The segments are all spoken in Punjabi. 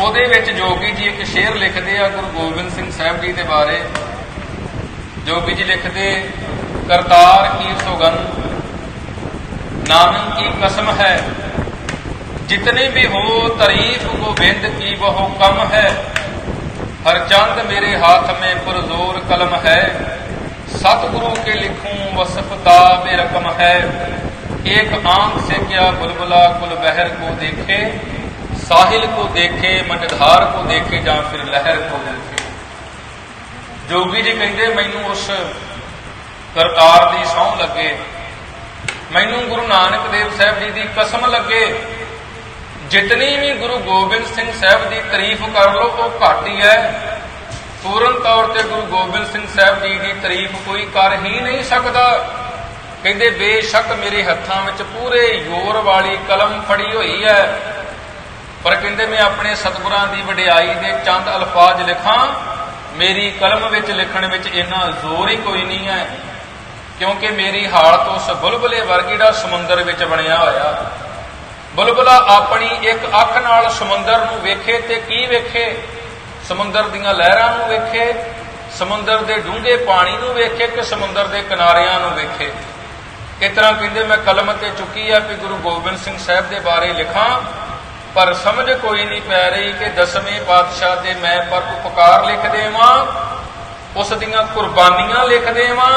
ਉਹਦੇ ਵਿੱਚ ਜੋਗੀ ਜੀ ਇੱਕ ਸ਼ੇਰ ਲਿਖਦੇ ਆ ਗੁਰੂ ਗੋਬਿੰਦ ਸਿੰਘ ਸਾਹਿਬ ਜੀ ਦੇ ਬਾਰੇ ਜੋਗੀ ਜੀ ਲਿਖਦੇ, ਕਰਤਾਰ ਕੀ ਸੁਗਨ ਨਾਨਕ ਕੀ ਕਸਮ ਹੈ, ਜਿਤਨੇ ਵੀ ਹੋ ਤਾਰੀਫ ਗੋਬਿੰਦ ਕੀ ਬਹੁ ਕਮ ਹੈ, ਹਰ ਚੰਦ ਮੇਰੇ ਹੱਥ ਮੇ ਪੁਰਜ਼ੋਰ ਕਲਮ ਹੈ, ਸਤਿਗੁਰੂ ਕੇ ਲਿਖੂੰ ਵਸਫਤਾ ਬੇ ਰਕਮ ਹੈ ਇੱਕ ਆਂਖ ਸੇ ਕਿਆ ਬੁਲਬੁਲਾ ਕੁਲ ਬਹਿਰ ਕੋ ਦੇਖੇ साहिल को देखे मंडधार को देखे ਜਾਂ ਫਿਰ ਲਹਿਰ को देखे ਜੋਗੀ ਜੀ ਕਹਿੰਦੇ ਮੈਨੂੰ ਉਸ ਕਰਤਾਰ ਦੀ ਸਹੁੰ ਲੱਗੇ ਮੈਨੂੰ ਗੁਰੂ ਨਾਨਕ ਦੇਵ ਸਾਹਿਬ ਜੀ ਦੀ ਕਸਮ ਲੱਗੇ ਜਿਤਨੀ ਵੀ ਗੁਰੂ ਗੋਬਿੰਦ ਸਿੰਘ ਸਾਹਿਬ ਦੀ ਤਾਰੀਫ ਕਰ ਲੋ ਉਹ ਘੱਟ ਹੀ ਹੈ ਪੂਰਨ ਤੌਰ ਤੇ ਗੁਰੂ ਗੋਬਿੰਦ ਸਿੰਘ ਸਾਹਿਬ ਜੀ ਦੀ ਤਾਰੀਫ ਕੋਈ ਕਰ ਹੀ ਨਹੀਂ ਸਕਦਾ ਕਹਿੰਦੇ ਬੇਸ਼ੱਕ ਮੇਰੇ ਹੱਥਾਂ ਵਿੱਚ ਪੂਰੇ ਯੋਰ ਵਾਲੀ ਕਲਮ ਫੜੀ ਹੋਈ ਹੈ ਪਰ ਕਹਿੰਦੇ ਮੈਂ ਆਪਣੇ ਸਤਿਗੁਰਾਂ ਦੀ ਵਡਿਆਈ ਦੇ ਚੰਦ ਅਲਫਾਜ਼ ਲਿਖਾਂ, ਮੇਰੀ ਕਲਮ ਵਿੱਚ ਲਿਖਣ ਵਿੱਚ ਇੰਨਾ ਜ਼ੋਰ ਹੀ ਕੋਈ ਨਹੀਂ ਹੈ, ਕਿਉਂਕਿ ਮੇਰੀ ਹਾਲਤ ਉਸ ਬੁਲਬੁਲੇ ਵਰਗੀ ਦਾ ਸਮੁੰਦਰ ਵਿੱਚ ਬਣਿਆ ਹੋਇਆ। ਬੁਲਬੁਲਾ ਆਪਣੀ ਇੱਕ ਅੱਖ ਨਾਲ ਸਮੁੰਦਰ ਨੂੰ ਵੇਖੇ ਤੇ ਕੀ ਵੇਖੇ? ਸਮੁੰਦਰ ਦੀਆਂ ਲਹਿਰਾਂ ਨੂੰ ਵੇਖੇ, ਸਮੁੰਦਰ ਦੇ ਡੂੰਘੇ ਪਾਣੀ ਨੂੰ ਵੇਖੇ ਕਿ ਸਮੁੰਦਰ ਦੇ ਕਿਨਾਰਿਆਂ ਨੂੰ ਵੇਖੇ? ਇਸ ਤਰ੍ਹਾਂ ਕਹਿੰਦੇ ਮੈਂ ਕਲਮ ਤੇ ਚੁੱਕੀ ਆ ਕਿ ਗੁਰੂ ਗੋਬਿੰਦ ਸਿੰਘ ਸਾਹਿਬ ਦੇ ਬਾਰੇ ਲਿਖਾਂ ਪਰ ਸਮਝ ਕੋਈ ਨਹੀਂ ਪੈ ਰਹੀ ਕਿ ਦਸਵੇਂ ਪਾਤਸ਼ਾਹ ਦੇ ਮੈਂ ਪਰ ਉਪਕਾਰ ਲਿਖ ਦੇਵਾਂ, ਉਸ ਦੀਆਂ ਕੁਰਬਾਨੀਆਂ ਲਿਖ ਦੇਵਾਂ,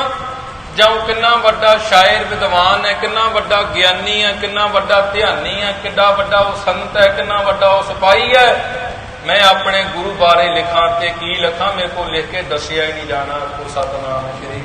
ਜਾਂ ਉਹ ਕਿੰਨਾ ਵੱਡਾ ਸ਼ਾਇਰ ਵਿਦਵਾਨ ਹੈ, ਕਿੰਨਾ ਵੱਡਾ ਗਿਆਨੀ ਹੈ, ਕਿੰਨਾ ਵੱਡਾ ਧਿਆਨੀ ਹੈ ਕਿੰਨਾ ਵੱਡਾ ਉਹ ਸੰਤ ਹੈ, ਕਿੰਨਾ ਵੱਡਾ ਉਹ ਸਿਪਾਹੀ ਹੈ, ਮੈਂ ਆਪਣੇ ਗੁਰੂ ਬਾਰੇ ਲਿਖਾਂ ਤੇ ਕੀ ਲਿਖਾਂ, ਮੇਰੇ ਕੋਲ ਲਿਖ ਕੇ ਦੱਸਿਆ ਹੀ ਨਹੀਂ ਜਾਣਾ ਕੋ ਸਤਨਾਮ ਸ੍ਰੀ